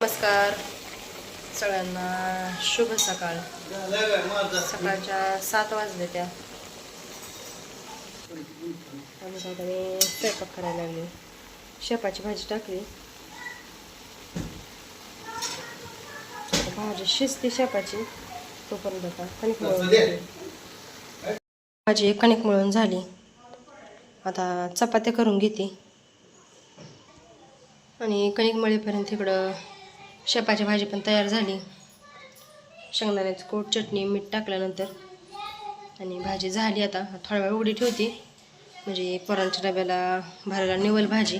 नमस्कार सगळ्यांना शुभ सकाळ. सकाळच्या सात वाजले त्या. आम्ही स्वयंपाक करायला लागली. शेपाची भाजी टाकली. भाजी शिजते शेपाची. तोपर्यंत आता कणिक मळून भाजी कणिक मळून झाली. आता चपात्या करून घेते. आणि कणिक मळेपर्यंत इकडं शेपाची भाजी पण तयार झाली. शेंगदाण्याचं कोट चटणी मीठ टाकल्यानंतर आणि भाजी झाली आता. थोडा वेळ उघडी ठेवते. म्हणजे पोरांच्या डब्याला भरायला निवल भाजी.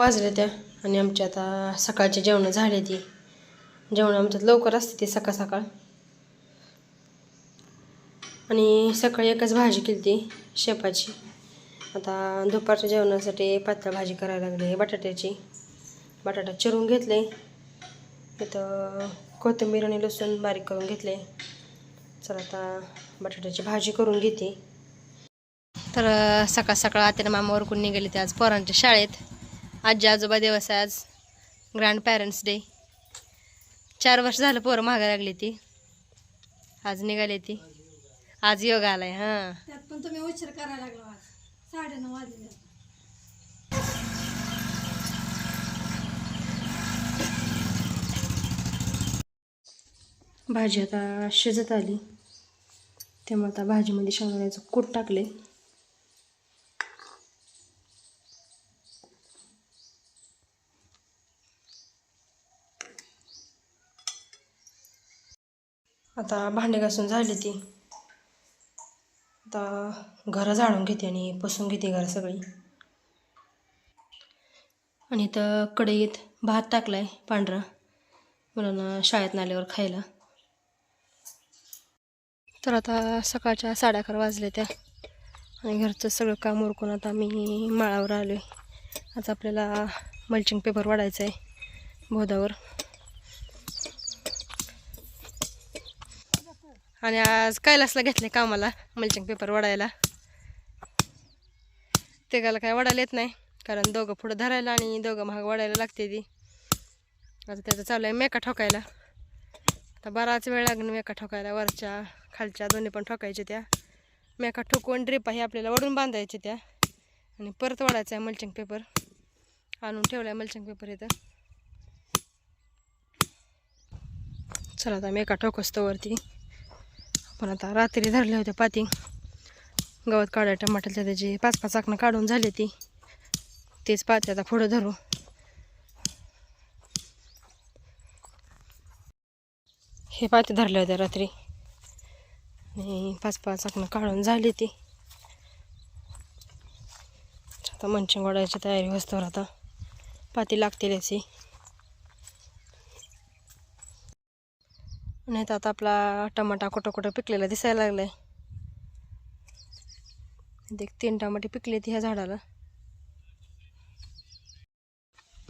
वाजल्या त्या. आणि आमची आता सकाळची जेवणं झाली ती. जेवण आमच्यात लवकर असते ती सकाळ सकाळ. आणि सकाळी एकच भाजी केली ती शेपाची. आता दुपारच्या जेवणासाठी पातळ भाजी करायला लागली बटाट्याची. बटाटा चिरून घेतले. इथं कोथिंबीर आणि लसूण बारीक करून घेतले. चला आता बटाट्याची भाजी करून घेते. तर सकाळ सकाळ आत्यानं मामा वरकून निघाले ते आज पोरांच्या शाळेत. आजी आजोबा दिवस आहे आज ग्रँड पॅरेंट्स डे चार वर्ष झालं पोरं मागा लागली ती. आज निघाली ती. आज योग आलाय हां. त्यात पण तुम्ही उशीर करायला लागलो आज. साडेनऊ वाजले. भाजी आता शिजत आली. त्यामुळे आता भाजीमध्ये शेंगदाण्याचं कूट टाकले आता भांडे घासून झाली ती. आता घरं झाडून घेते आणि पुसून घेते घरं सगळी. आणि इथं कढईत भात टाकलाय पांढरा. मुलांना शाळेत आल्यावर खायला. तर आता सकाळच्या साडे अकरा वाजले त्या. आणि घरचं सगळं काम उरकून आता मी माळावर आलो आहे आता आपल्याला मल्चिंग पेपर वाढायचा आहे बोधावर. आणि आज कैलासला घेतले कामाला मल्चिंग पेपर वाढायला तेगाला काय वाढायला येत नाही कारण दोघं पुढं धरायला आणि दोघं महाग वाढायला लागते ती. आता त्याचं चालू आहे मेका ठोकायला. आता बराच वेळ लागेल मेका ठोकायला वरच्या खालच्या दोन्ही पण ठोकायच्या त्या. मेका ठोकून ड्रिपा आहे आपल्याला वडून बांधायच्या त्या. आणि परत वाढायचं आहे मल्चिंग पेपर आणून ठेवला आहे मल्चिंग पेपर इथं. चला आता मेका ठोकसतो वरती. पण आता रात्री धरल्या होत्या पाती. गवत काढाय टमाट्याला त्याची पाच पाच आकणं काढून झाली ती. तेच पाते आता पुढं धरू. हे पाते धरले होते रात्री. आणि पाच पाच आकणं काढून झाली ती. आता मंचिंग वाढायची तयारी वस्तूवर आता. पाती लागतील याची. नाही तर आता आपला टमाटा कुठं कुठं पिकलेला दिसायला लागलाय. देख तीन टमाटे पिकले ह्या झाडाला.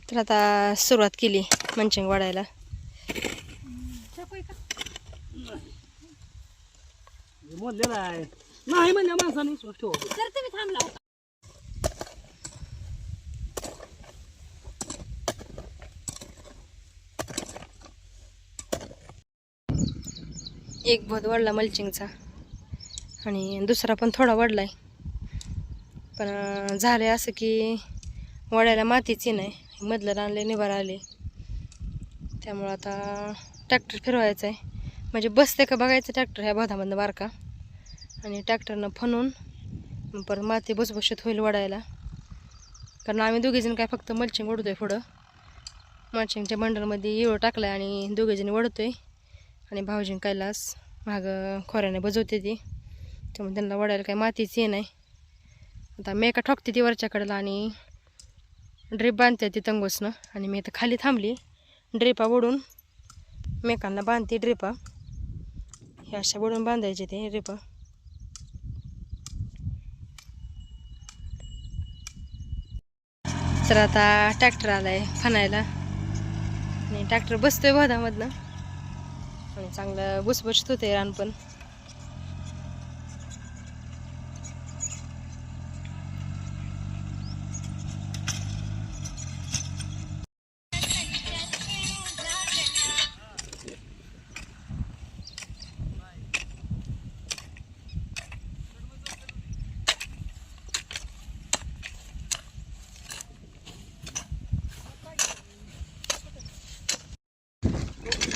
तर आता सुरुवात केली मंचिंग वाढायला. आहे. नाही म्हणजे माणसाने विश्वास ठेव तर तुम्ही थांबला होता एक भोत वाढला मल्चिंगचा आणि दुसरा पण थोडा वाढला आहे पण झालं असं की वाढायला मातीची नाही. मधलं आणले निभार आले. त्यामुळं आता ट्रॅक्टर फिरवायचं आहे म्हणजे बसते का बघायचं ट्रॅक्टर ह्या बोधामधनं बारका आणि ट्रॅक्टरनं फनून परत माती भुसभुशीत होईल वाढायला कारण आम्ही दोघीजण काय फक्त मल्चिंग ओढतोय पुढं. मल्चिंगच्या बंडलमध्ये इळो टाकलं आणि दोघीजणी आहे आणि भाऊजीन कैलास माग खोऱ्याने बजवते ती. त्यामुळे त्यांना वडायला काही मातीच ये नाही. आता मेका ठोकते ती वरच्याकडेला आणि ड्रीप बांधते ती तंगोसनं. आणि मी तर खाली थांबली. ड्रिपा ओढून मेकांना बांधते ड्रिपा हे अशा ओढून बांधायचे ते ड्रिपा तर आता ट्रॅक्टर आलाय फनायला. आणि ट्रॅक्टर बसतोय बधामधनं आणि चांगलं बुसबुसत होते रान पण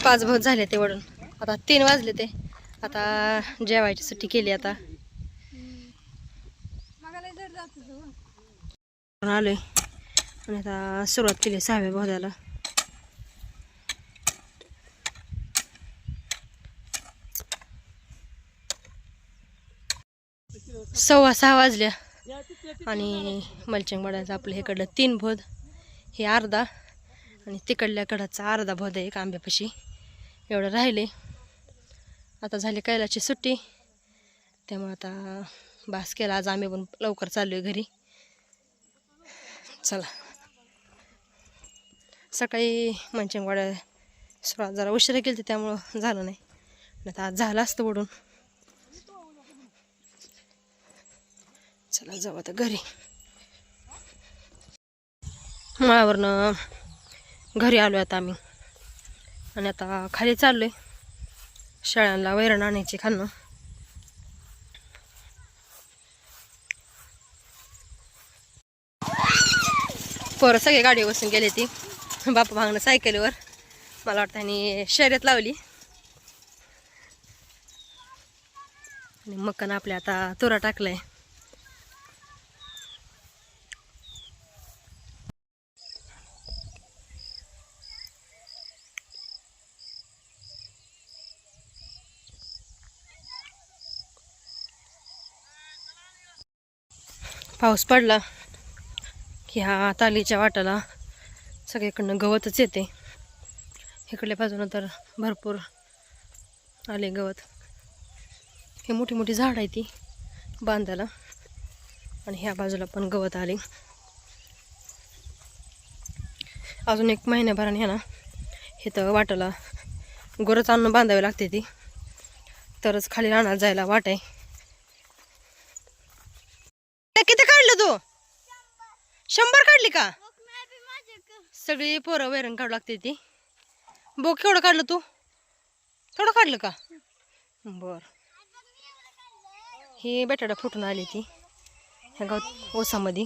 पाच भाऊ झाले ते वडून. आता तीन वाजले ते. आता जेवायची सुट्टी केली आता. आलोय आणि आता सुरुवात केली सहाव्या बोधाला सव्वा सहा वाजल्या. आणि मलचिंग वड्याचं आपलं इकडलं तीन भोद हे अर्धा. आणि तिकडल्या कडाचा अर्धा भोद आहे एक आंब्यापाशी. एवढं राहिले. आता झाली कैलाची सुट्टी. त्यामुळे आता बास केला. आज आम्ही पण लवकर चाललो आहे घरी. चला. सकाळी मंचिंगवाड्या सुरुवात जरा उशिरा केली त्यामुळं झालं नाही. नाही तर आज झालं असतं ओढून चला जाऊ आता घरी. मळावरनं घरी आलो आता आम्ही. आणि आता खाली चाललोय. शाळांना वैरण आणायची खाणं. पोरं सगळे गाडी बसून गेले ती. बापा भांगणं सायकलीवर. मला वाटतं आणि शर्यत लावली. आणि मक्कन आपल्या आता तुरा टाकलाय. पाऊस पडला की ह्या तालीच्या वाटाला सगळीकडनं गवतच येते. इकडल्या बाजूनं तर भरपूर आले गवत. हे मोठी मोठी झाड आहे ती बांधायला. आणि ह्या बाजूला पण गवत आले. अजून एक महिन्याभराने ह्या ना हे तर वाटाला गोरच आणून बांधावी लागते ती. तरच खाली राहणार जायला वाट आहे किती काढलं तू शंभर काढली का? सगळी पोरं वैरण काढू लागते ती. बो केवढं काढलं तू? केवढं काढलं का? बर. ही बटाटा फुटून आली ती. ह्या गावात ओसामध्ये.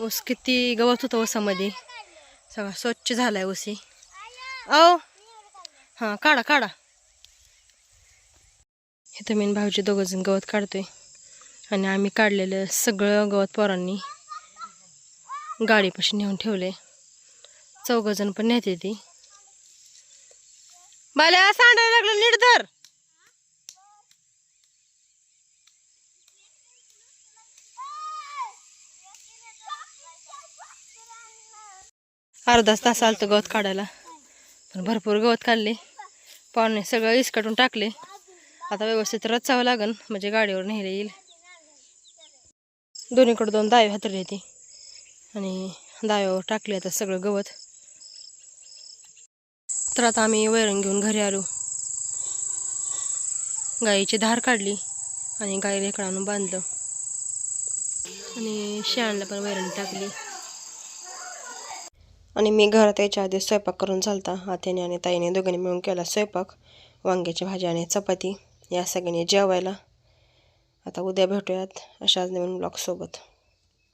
ऊस किती गवत होतं ओसामध्ये. सगळा स्वच्छ झालाय ओसी. आओ हां काढा काढा. इथं मी आणि भाऊजी दोघं जण गवत काढतोय. आणि आम्ही काढलेलं सगळं गवत पोरांनी. गाडीपाशी नेऊन ठेवले. चौघजण पण नेते ती बाल्या सांडायला लागलं नीट धर. अर्धाच तास आलतं गवत काढायला. पण भरपूर गवत काढले. पाहुणे सगळं इसकटून टाकले. आता व्यवस्थित रचावं लागन म्हणजे गाडीवर नेहले येईल. दोन्हीकडे दोन दावे हातरले येते आणि दाव्यावर टाकले आता सगळं गवत. तर आता आम्ही वैरण घेऊन घरी आलो. गाईची धार काढली आणि गाई रेकडानं बांधलं. आणि शेळ्यांना पण वैरण टाकली. आणि मी घरात यायच्या आधी स्वयंपाक करून चालता आत्याने आणि ताईने दोघांनी मिळून केला स्वयंपाक. वांग्याची भाजी आणि चपाती. या सगळ्यांनी जेवायला. आता उद्या भेटूयात अशाच नवीन ब्लॉगसोबत